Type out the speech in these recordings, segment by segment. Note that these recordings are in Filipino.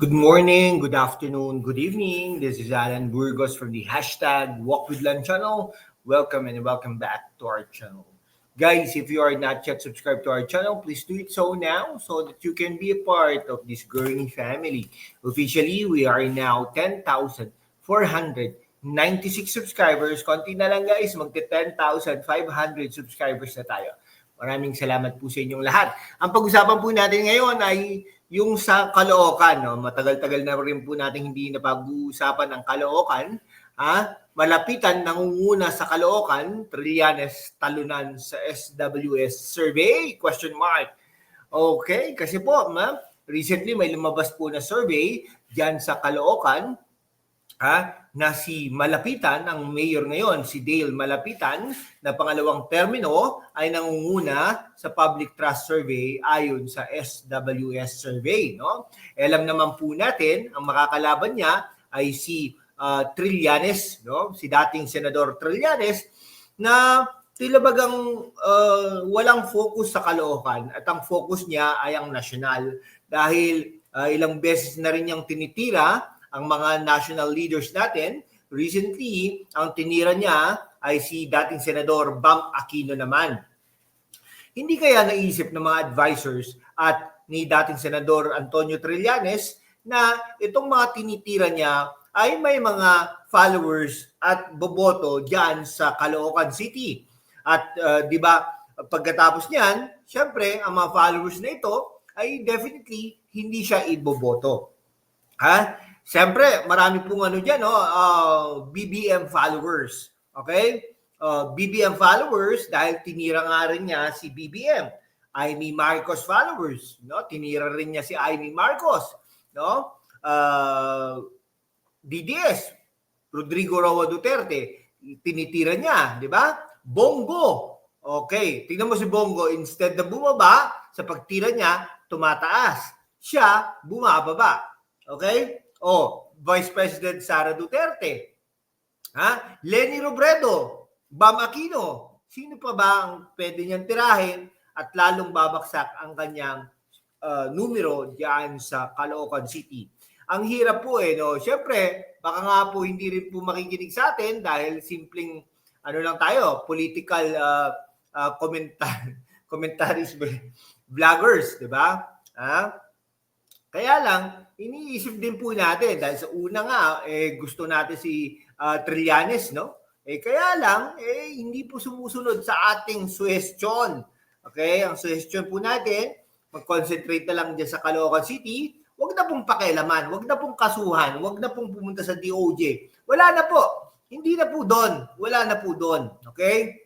Good morning, good afternoon, good evening. This is Alan Burgos from the hashtag Walk with Lan channel. Welcome and welcome back to our channel. Guys, if you are not yet subscribed to our channel, please do it so now so that you can be a part of this growing family. Officially, we are now 10,496 subscribers. Konti na lang guys, magte 10,500 subscribers na tayo. Maraming salamat po sa inyong lahat. Ang pag-usapan po natin ngayon ay yung sa Caloocan. No? Matagal-tagal na rin po natin hindi napag-uusapan ng Caloocan. Ha? Malapitan nangunguna sa Caloocan, Trillanes talunan sa SWS survey? Question mark. Okay, kasi po, ma, recently may lumabas po na survey diyan sa Caloocan ha, na si Malapitan, ang mayor ngayon, si Dale Malapitan, na pangalawang termino ay nangunguna sa public trust survey ayon sa SWS survey. No? E, alam naman po natin, ang makakalaban niya ay si uh, Trillanes, no? si dating Senador Trillanes, na tila bagang uh, walang focus sa Caloocan at ang focus niya ay ang national dahil uh, ilang beses na rin niyang tinitira ang mga national leaders natin. Recently, ang tinira niya ay si dating Senador Bam Aquino naman. Hindi kaya naisip ng mga advisors at ni dating Senador Antonio Trillanes na itong mga tinitira niya ay may mga followers at boboto diyan sa Caloocan City. At uh, 'di ba pagkatapos niyan, syempre ang mga followers na ito ay definitely hindi siya iboboto. Ha? Siyempre, marami pong ano dyan, no? uh, BBM followers. Okay? Uh, BBM followers dahil tinira nga rin niya si BBM. Amy Marcos followers, no? Tinira rin niya si Amy Marcos, no? Uh, DDS, Rodrigo Roa Duterte, tinitira niya, di ba? Bongo. Okay, tingnan mo si Bongo, instead na bumaba, sa pagtira niya, tumataas. Siya, bumababa. Okay? Oh, Vice President Sara Duterte. Ha? Lenny Robredo, Bam Aquino. Sino pa ba ang pwede niyang tirahin at lalong babaksak ang kanyang uh, numero diyan sa Caloocan City? Ang hirap po eh, no? Siyempre, baka nga po hindi rin po makikinig sa atin dahil simpleng ano lang tayo, political uh, uh, comentar commentaries vloggers, di ba? Ha? Kaya lang, iniisip din po natin dahil sa una nga eh gusto natin si uh, Trillanes no? Eh kaya lang eh hindi po sumusunod sa ating suggestion okay? Ang suggestion po natin mag-concentrate na lang diyan sa Caloocan City. Wag na pong pakialaman wag na pong kasuhan wag na pong pumunta sa DOJ wala na po. Hindi na po doon. Wala na po doon. Okay?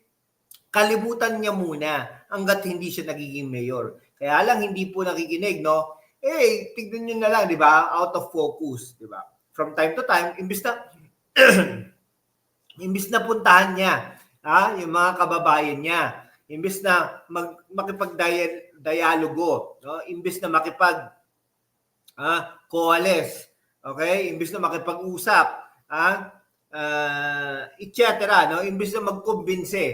Kalimutan niya muna hanggat hindi siya nagiging mayor. Kaya lang hindi po nakikinig no eh, tignan nyo na lang, di ba? Out of focus, di ba? From time to time, imbis na, imbis na puntahan niya, ha, yung mga kababayan niya, imbis na mag, makipag-dialogo, no? imbis na makipag ha, coalesce, okay? Imbis na makipag-usap, ha? Uh, etc. No? Imbis na magkumbinse,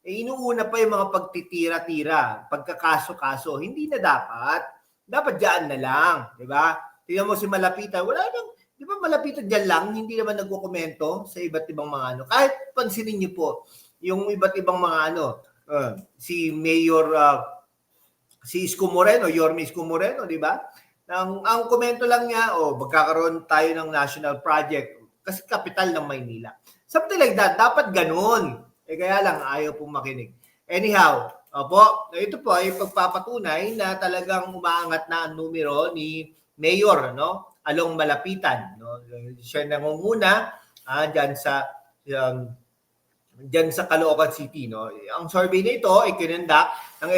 eh, inuuna pa yung mga pagtitira-tira, pagkakaso-kaso. Hindi na dapat dapat diyan na lang, di ba? Tingnan mo si Malapitan, wala nang, di ba Malapitan diyan lang, hindi naman nagko-komento sa iba't ibang mga ano. Kahit pansinin niyo po, yung iba't ibang mga ano, uh, si Mayor, uh, si Isko Moreno, Yorme Isko Moreno, di ba? Ang, ang komento lang niya, oh, magkakaroon tayo ng national project kasi kapital ng Maynila. Something like that, dapat ganun. Eh kaya lang, ayaw pong makinig. Anyhow, Opo, ito po ay pagpapatunay na talagang umaangat na ang numero ni Mayor no Along Malapitan no. Siya nangunguna ah, diyan sa um, diyan sa Caloocan City no. Ang survey na ito ay kinanda ng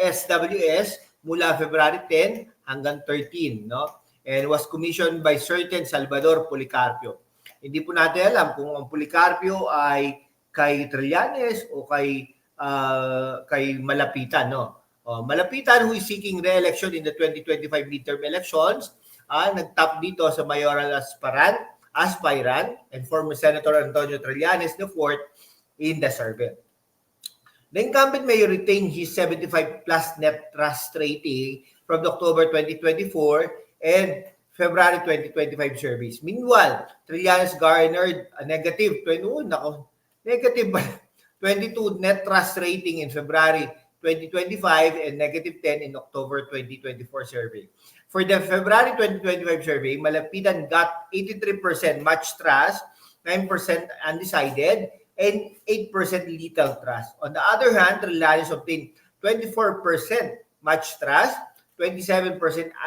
SWS mula February 10 hanggang 13 no and was commissioned by certain Salvador Policarpio. Hindi po natin alam kung ang Policarpio ay kay Trillanes o kay uh, kay Malapitan. No? Uh, Malapitan who is seeking re-election in the 2025 midterm elections, uh, nag-top dito sa mayoral aspirant, aspirant and former Senator Antonio Trillanes IV in the survey. The incumbent mayor retained his 75 plus net trust rating from October 2024 and February 2025 surveys. Meanwhile, Trillanes garnered a negative 21, nako, negative 22 net trust rating in February 2025 and negative 10 in October 2024 survey. For the February 2025 survey, Malapitan got 83% much trust, 9% undecided, and 8% little trust. On the other hand, Trillanes obtained 24% much trust, 27%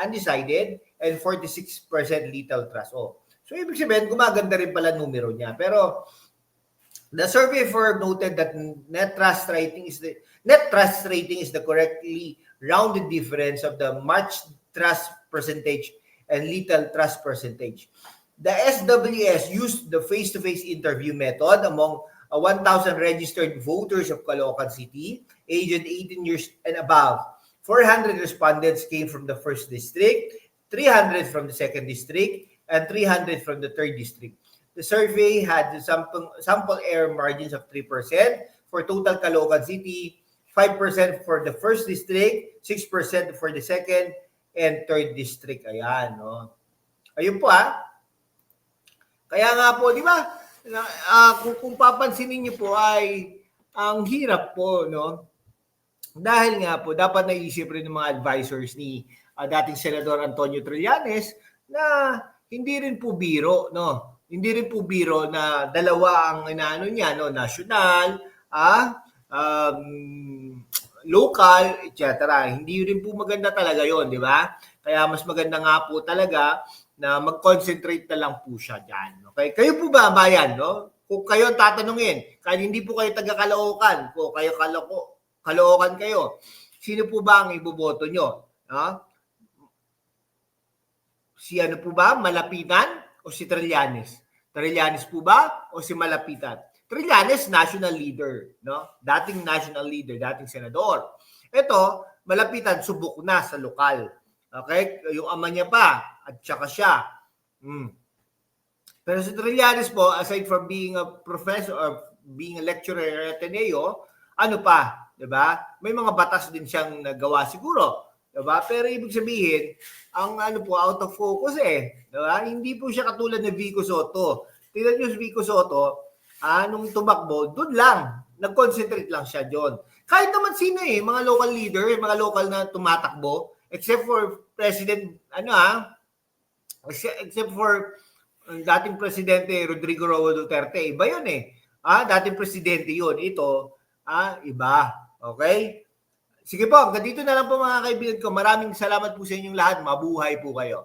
undecided, and 46% little trust. Oh. So, ibig sabihin, gumaganda rin pala numero niya. Pero, the survey for noted that net trust rating is the net trust rating is the correctly rounded difference of the much trust percentage and little trust percentage. The SWS used the face-to-face interview method among uh, 1,000 registered voters of Caloocan City, aged 18 years and above. 400 respondents came from the first district, 300 from the second district, and 300 from the third district. The survey had the sample, sample error margins of 3% for total Caloocan City, 5% for the first district, 6% for the second, and third district. Ayan, no? Ayun po, ah. Kaya nga po, di ba? Ah, kung, kung papansinin niyo po ay ang hirap po, no? Dahil nga po, dapat naisip rin ng mga advisors ni ah, dating Senador Antonio Trillanes na hindi rin po biro, no? Hindi rin po biro na dalawa ang inaano niya, no? National, ah, um, local, etc. Hindi rin po maganda talaga yon, di ba? Kaya mas maganda nga po talaga na mag-concentrate na lang po siya dyan. Okay? Kayo po ba, bayan, no? Kung kayo tatanungin, kahit hindi po kayo taga-Caloocan, kung kayo kaloko, Caloocan kayo, sino po ba ang iboboto nyo? Ha? Si ano po ba? Malapitan o si Trillanes? Trillanes po ba o si Malapitan? Trillanes, national leader, no? Dating national leader, dating senador. Ito, Malapitan, subok na sa lokal. Okay? Yung ama niya pa, at saka siya. Mm. Pero si Trillanes po, aside from being a professor or being a lecturer at Ateneo, ano pa, 'di ba? May mga batas din siyang nagawa siguro, 'di ba? Pero ibig sabihin, ang ano po out of focus eh, 'di ba? Hindi po siya katulad ni Vico Soto. Tingnan niyo si Vico Soto, ah, nung tumakbo, doon lang, nag-concentrate lang siya doon. Kahit naman sino eh, mga local leader, mga local na tumatakbo, except for President, ano ah, except for dating presidente Rodrigo Roa Duterte, iba yun eh. Ah, dating presidente yun. Ito, ah, iba. Okay? Sige po, hanggang dito na lang po mga kaibigan ko. Maraming salamat po sa inyong lahat. Mabuhay po kayo.